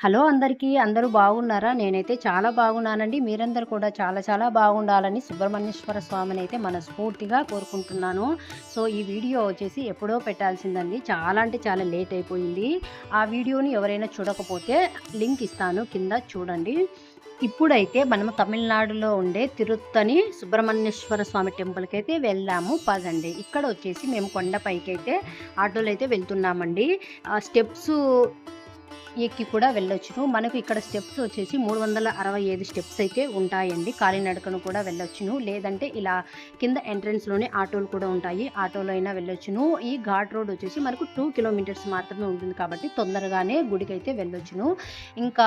Hello అందరికీ అందరూ బాగున్నారా? నేనైతే చాలా బాగున్నానండి. మీరందరూ కూడా చాలా చాలా బాగుండాలని సుబ్రహ్మణ్యేశ్వర స్వామిని అయితే మనస్ఫూర్తిగా కోరుకుంటున్నాను. సో ఈ వీడియో వచ్చేసి ఎప్పుడో పెట్టాల్సిందండి. చాలా అంటే చాలా లేట్ అయిపోయింది. ఆ వీడియోని ఎవరైనా చూడకపోతే లింక్ ఇస్తాను కింద చూడండి. ఇప్పుడైతే మనము తమిళనాడులో ఉండే తిరుత్తని సుబ్రహ్మణ్యేశ్వర స్వామి టెంపుల్కి అయితే వెళ్ళాము. పదండి. ఇక్కడ వచ్చేసి మేము కొండపైకి అయితే ఆటోలో అయితే వెళ్తున్నామండి. ఆ స్టెప్స్ ఎక్కి కూడా వెళ్ళొచ్చును. మనకు ఇక్కడ స్టెప్స్ వచ్చేసి మూడు వందల అరవై ఐదు స్టెప్స్ అయితే ఉంటాయండి. కాలినడకను కూడా వెళ్ళొచ్చును. లేదంటే ఇలా కింద ఎంట్రన్స్లోనే ఆటోలు కూడా ఉంటాయి. ఆటోలో అయినా వెళ్ళొచ్చును. ఈ ఘాట్ రోడ్ వచ్చేసి మనకు టూ కిలోమీటర్స్ మాత్రమే ఉంటుంది కాబట్టి తొందరగానే గుడికి అయితే వెళ్ళొచ్చును. ఇంకా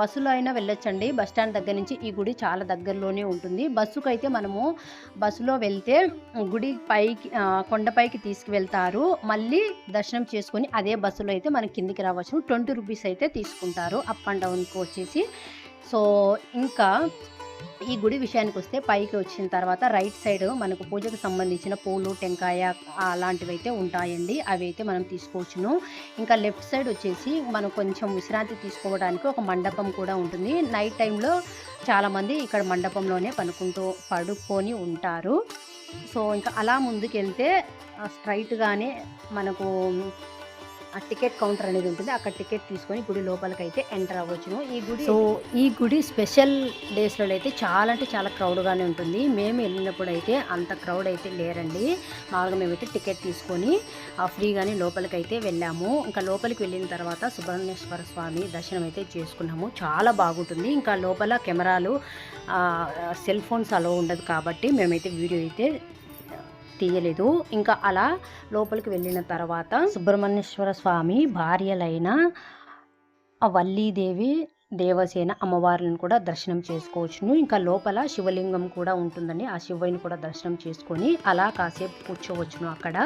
బస్సులో అయినా వెళ్ళొచ్చండి. బస్ స్టాండ్ దగ్గర నుంచి ఈ గుడి చాలా దగ్గరలోనే ఉంటుంది. బస్సుకు అయితే మనము బస్సులో వెళ్తే గుడి పైకి కొండపైకి తీసుకువెళ్తారు. మళ్ళీ దర్శనం చేసుకొని అదే బస్సులో అయితే మనం కిందికి రావచ్చు. ట్వంటీ రూపీస్ అయితే తీసుకుంటారు అప్ అండ్ డౌన్కి వచ్చేసి. సో ఇంకా ఈ గుడి విషయానికి వస్తే పైకి వచ్చిన తర్వాత రైట్ సైడ్ మనకు పూజకు సంబంధించిన పూలు టెంకాయ అలాంటివి అయితే ఉంటాయండి. అవి అయితే మనం తీసుకోవచ్చును. ఇంకా లెఫ్ట్ సైడ్ వచ్చేసి మనం కొంచెం విశ్రాంతి తీసుకోవడానికి ఒక మండపం కూడా ఉంటుంది. నైట్ టైంలో చాలామంది ఇక్కడ మండపంలోనే పనుకుంటూ పడుకొని ఉంటారు. సో ఇంకా అలా ముందుకెళ్తే స్ట్రైట్గానే మనకు ఆ టికెట్ కౌంటర్ అనేది ఉంటుంది. అక్కడ టికెట్ తీసుకొని గుడి లోపలికి అయితే ఎంటర్ అవ్వచ్చును. ఈ గుడి సో ఈ గుడి స్పెషల్ డేస్లో అయితే చాలా అంటే చాలా క్రౌడ్గానే ఉంటుంది. మేము వెళ్ళినప్పుడు అయితే అంత క్రౌడ్ అయితే లేరండి. మామూలుగా మేమైతే టికెట్ తీసుకొని ఆ, ఫ్రీగానే లోపలికి అయితే వెళ్ళాము. ఇంకా లోపలికి వెళ్ళిన తర్వాత సుబ్రహ్మణ్యేశ్వర స్వామి దర్శనం అయితే చేసుకున్నాము. చాలా బాగుంటుంది. ఇంకా లోపల కెమెరాలు సెల్ ఫోన్స్ అలో ఉండదు కాబట్టి మేమైతే వీడియో అయితే తీయలేదు. ఇంకా అలా లోపలికి వెళ్ళిన తర్వాత సుబ్రహ్మణ్యేశ్వర స్వామి భార్యలైన ఆ వల్లీదేవి దేవసేన అమ్మవార్లను కూడా దర్శనం చేసుకోవచ్చును. ఇంకా లోపల శివలింగం కూడా ఉంటుందండి. ఆ శివుని కూడా దర్శనం చేసుకొని అలా కాసేపు కూర్చోవచ్చును అక్కడ.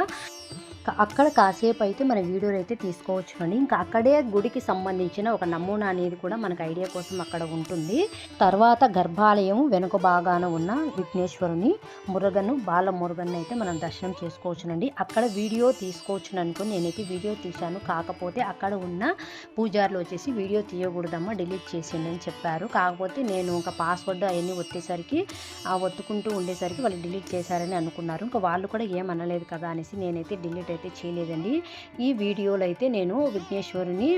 అక్కడ కాసేపు అయితే మన వీడియోలు అయితే తీసుకోవచ్చు అండి ఇంకా అక్కడే గుడికి సంబంధించిన ఒక నమూనా అనేది కూడా మనకు ఐడియా కోసం అక్కడ ఉంటుంది. తర్వాత గర్భాలయం వెనుక భాగాన ఉన్న విఘ్నేశ్వరుని మురుగను బాల మురుగన్ అయితే మనం దర్శనం చేసుకోవచ్చునండి. అక్కడ వీడియో తీసుకోవచ్చును అనుకుని నేనైతే వీడియో తీశాను. కాకపోతే అక్కడ ఉన్న పూజారులు వచ్చేసి వీడియో తీయకూడదమ్మా డిలీట్ చేసిండి అని చెప్పారు. కాకపోతే నేను ఇంకా పాస్వర్డ్ అవన్నీ ఒత్తేసరికి ఆ ఒత్తుకుంటూ ఉండేసరికి వాళ్ళు డిలీట్ చేశారని అనుకున్నారు. ఇంకా వాళ్ళు కూడా ఏమనలేదు కదా అనేసి నేనైతే డిలీట్ అయితే చేయలేదండి. ఈ వీడియోలో అయితే నేను విఘ్నేశ్వరుని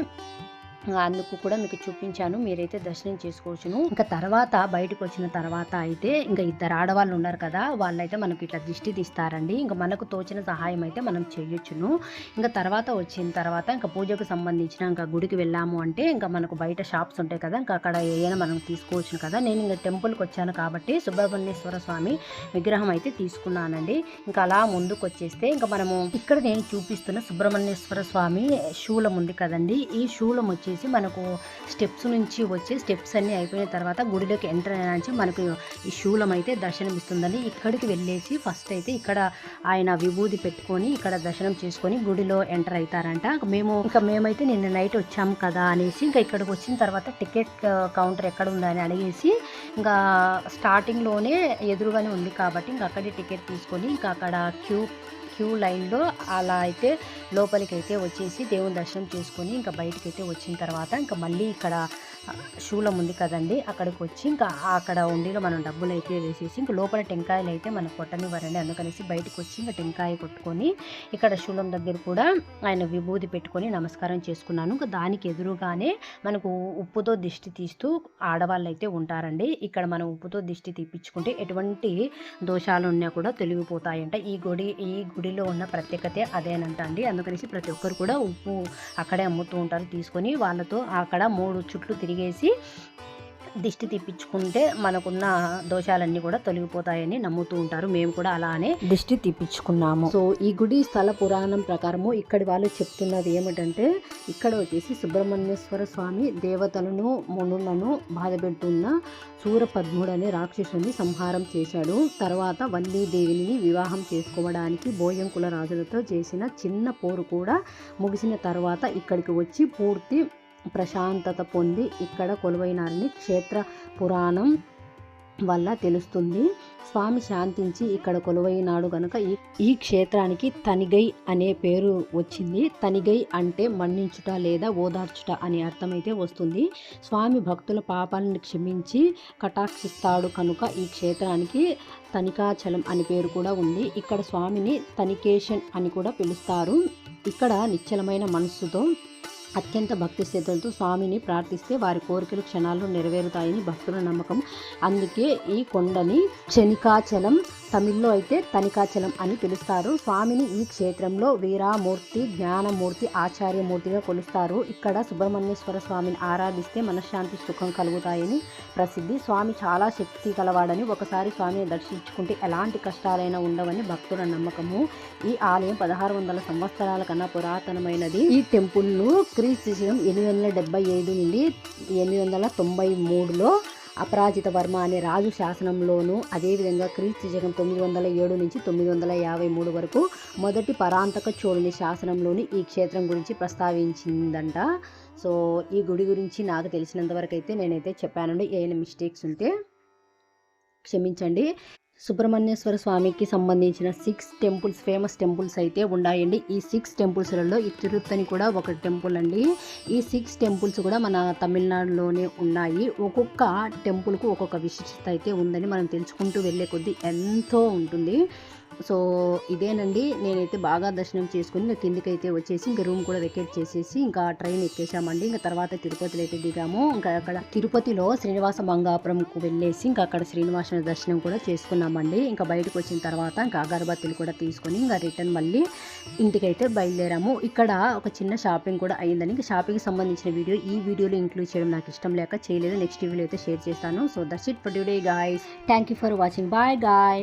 అందుకు కూడా మీకు చూపించాను. మీరైతే దర్శనం చేసుకోవచ్చును. ఇంకా తర్వాత బయటకు వచ్చిన తర్వాత అయితే ఇంకా ఇద్దరు ఆడవాళ్ళు ఉన్నారు కదా వాళ్ళైతే మనకి ఇట్లా దిష్టి తీస్తారండి. ఇంకా మనకు తోచిన సహాయం అయితే మనం చేయొచ్చును. ఇంకా తర్వాత వచ్చిన తర్వాత ఇంకా పూజకు సంబంధించిన ఇంకా గుడికి వెళ్ళాము అంటే ఇంకా మనకు బయట షాప్స్ ఉంటాయి కదా ఇంకా అక్కడ ఏదైనా మనం తీసుకోవచ్చు కదా. నేను ఇంకా టెంపుల్కి వచ్చాను కాబట్టి సుబ్రహ్మణ్యేశ్వర స్వామి విగ్రహం అయితే తీసుకున్నానండి. ఇంకా అలా ముందుకు వచ్చేస్తే ఇంకా మనము ఇక్కడ నేను చూపిస్తున్న సుబ్రహ్మణ్యేశ్వర స్వామి శూలం ఉంది కదండి. ఈ శూలం వచ్చేసి మనకు స్టెప్స్ నుంచి వచ్చే స్టెప్స్ అన్ని అయిపోయిన తర్వాత గుడిలోకి ఎంటర్ అయ్యానికి మనకు ఈ శూలం అయితే దర్శనం ఇక్కడికి వెళ్ళేసి ఫస్ట్ అయితే ఇక్కడ ఆయన విభూది పెట్టుకొని ఇక్కడ దర్శనం చేసుకొని గుడిలో ఎంటర్ అవుతారంట మేము ఇంకా మేమైతే నిన్న నైట్ వచ్చాము కదా అనేసి ఇంకా ఇక్కడికి వచ్చిన తర్వాత టికెట్ కౌంటర్ ఎక్కడ ఉందని అడిగేసి ఇంకా స్టార్టింగ్లోనే ఎదురుగానే ఉంది కాబట్టి ఇంకా అక్కడే టికెట్ తీసుకొని ఇంకా అక్కడ క్యూ క్యూ లైన్లో అలా అయితే లోపలికి అయితే వచ్చేసి దేవుని దర్శనం చేసుకొని ఇంకా బయటకైతే వచ్చిన తర్వాత ఇంకా మళ్ళీ ఇక్కడ శూలం ఉంది కదండి అక్కడికి వచ్చి ఇంకా అక్కడ ఉండిలో మనం డబ్బులు అయితే వేసేసి ఇంకా లోపల టెంకాయలు అయితే మనం కొట్టనివ్వరండి అందుకనేసి బయటకు వచ్చి ఇంకా టెంకాయ కొట్టుకొని ఇక్కడ శూలం దగ్గర కూడా ఆయన విభూది పెట్టుకొని నమస్కారం చేసుకున్నాను. ఇంకా దానికి ఎదురుగానే మనకు ఉప్పుతో దిష్టి తీస్తూ ఆడవాళ్ళు అయితే ఉంటారండి. ఇక్కడ మనం ఉప్పుతో దిష్టి తీపించుకుంటే ఎటువంటి దోషాలు ఉన్నా కూడా తొలగిపోతాయంట. ఈ గుడి ఈ గుడిలో ఉన్న ప్రత్యేకత అదేనంట అండి. అందుకనేసి ప్రతి ఒక్కరు కూడా ఉప్పు అక్కడే అమ్ముతూ ఉంటారు. తీసుకొని వాళ్ళతో అక్కడ మూడు చుట్లు తిరిగి తిరిగేసి దిష్టి తీపించుకుంటే మనకున్న దోషాలన్నీ కూడా తొలగిపోతాయని నమ్ముతూ ఉంటారు. మేము కూడా అలానే దిష్టి తీపించుకున్నాము సో ఈ గుడి స్థల పురాణం ప్రకారము ఇక్కడి వాళ్ళు చెప్తున్నది ఏమిటంటే ఇక్కడ వచ్చేసి సుబ్రహ్మణ్యేశ్వర స్వామి దేవతలను మునులను బాధపెడుతున్న సూరపద్ముడు అనే రాక్షసుని సంహారం చేశాడు. తర్వాత వల్లీదేవిని వివాహం చేసుకోవడానికి బోయంకుల రాజులతో చేసిన చిన్న పోరు కూడా ముగిసిన తర్వాత ఇక్కడికి వచ్చి పూర్తి ప్రశాంతత పొంది ఇక్కడ కొలువైనారని క్షేత్ర పురాణం వల్ల తెలుస్తుంది. స్వామి శాంతించి ఇక్కడ కొలువైనాడు గనుక ఈ ఈ క్షేత్రానికి తనిగై అనే పేరు వచ్చింది. తనిగై అంటే మన్నించుట లేదా ఓదార్చుట అని అర్థమైతే వస్తుంది. స్వామి భక్తుల పాపాలను క్షమించి కటాక్షిస్తాడు కనుక ఈ క్షేత్రానికి తనికాచలం అని పేరు కూడా ఉంది. ఇక్కడ స్వామిని తనికేషన్ అని కూడా పిలుస్తారు. ఇక్కడ నిశ్చలమైన మనస్సుతో అత్యంత భక్తి శ్రద్ధలతో స్వామిని ప్రార్థిస్తే వారి కోరికలు క్షణాల్లో నెరవేరుతాయని భక్తుల నమ్మకం. అందుకే ఈ కొండని శనికాచలం తమిళ్ళో అయితే తనికాచలం అని పిలుస్తారు. స్వామిని ఈ క్షేత్రంలో వీరామూర్తి జ్ఞానమూర్తి ఆచార్యమూర్తిగా కొలుస్తారు. ఇక్కడ సుబ్రహ్మణ్యేశ్వర స్వామిని ఆరాధిస్తే మనశ్శాంతి సుఖం కలుగుతాయని ప్రసిద్ధి. స్వామి చాలా శక్తి కలవాడని ఒకసారి స్వామిని దర్శించుకుంటే ఎలాంటి కష్టాలైనా ఉండవని భక్తుల నమ్మకము. ఈ ఆలయం పదహారు వందల సంవత్సరాల కన్నా పురాతనమైనది. ఈ టెంపుల్ను క్రీస్తు శకం ఎనిమిది వందల డెబ్బై ఐదు నుండి ఎనిమిది వందల తొంభై మూడులో అపరాజిత వర్మ అనే రాజు శాసనంలోనూ అదేవిధంగా క్రీస్తు శకం తొమ్మిది వందల ఏడు నుంచి తొమ్మిది వందల యాభై మూడు వరకు మొదటి పరాంతక చోళుని శాసనంలోని ఈ క్షేత్రం గురించి ప్రస్తావించిందంట. సో ఈ గుడి గురించి నాకు తెలిసినంతవరకు అయితే నేనైతే చెప్పానండి. ఏమైనా మిస్టేక్స్ ఉంటే క్షమించండి. సుబ్రహ్మణ్యేశ్వర స్వామికి సంబంధించిన సిక్స్ టెంపుల్స్ ఫేమస్ టెంపుల్స్ అయితే ఉన్నాయండి. ఈ సిక్స్ టెంపుల్స్లలో ఈ తిరుత్తని కూడా ఒక టెంపుల్ అండి. ఈ సిక్స్ టెంపుల్స్ కూడా మన తమిళనాడులోనే ఉన్నాయి. ఒక్కొక్క టెంపుల్కు ఒక్కొక్క విశిష్టత అయితే ఉందని మనం తెలుసుకుంటూ వెళ్ళే కొద్దీ ఎంతో ఉంటుంది. సో ఇదేనండి. నేనైతే బాగా దర్శనం చేసుకుని ఇంకా కిందికి అయితే వచ్చేసి ఇంకా రూమ్ కూడా వెకేట్ చేసేసి ఇంకా ట్రైన్ ఎక్కేసామండి ఇంకా తర్వాత తిరుపతిలో అయితే దిగాము. ఇంకా అక్కడ తిరుపతిలో శ్రీనివాస మంగాపురంకు వెళ్ళేసి ఇంకా అక్కడ శ్రీనివాస దర్శనం కూడా చేసుకున్నామండి. ఇంకా బయటకు వచ్చిన తర్వాత ఇంకా అగరబత్తులు కూడా తీసుకొని ఇంకా రిటర్న్ మళ్ళీ ఇంటికైతే బయలుదేరాము. ఇక్కడ ఒక చిన్న షాపింగ్ కూడా అయిందని ఇంకా షాపింగ్కి సంబంధించిన వీడియో ఈ వీడియోలో ఇంక్లూడ్ చేయడం నాకు ఇష్టం లేక చేయలేదు. నెక్స్ట్ వీడియో అయితే షేర్ చేస్తాను. So that's it for today guys. Thank you for watching. Bye guys.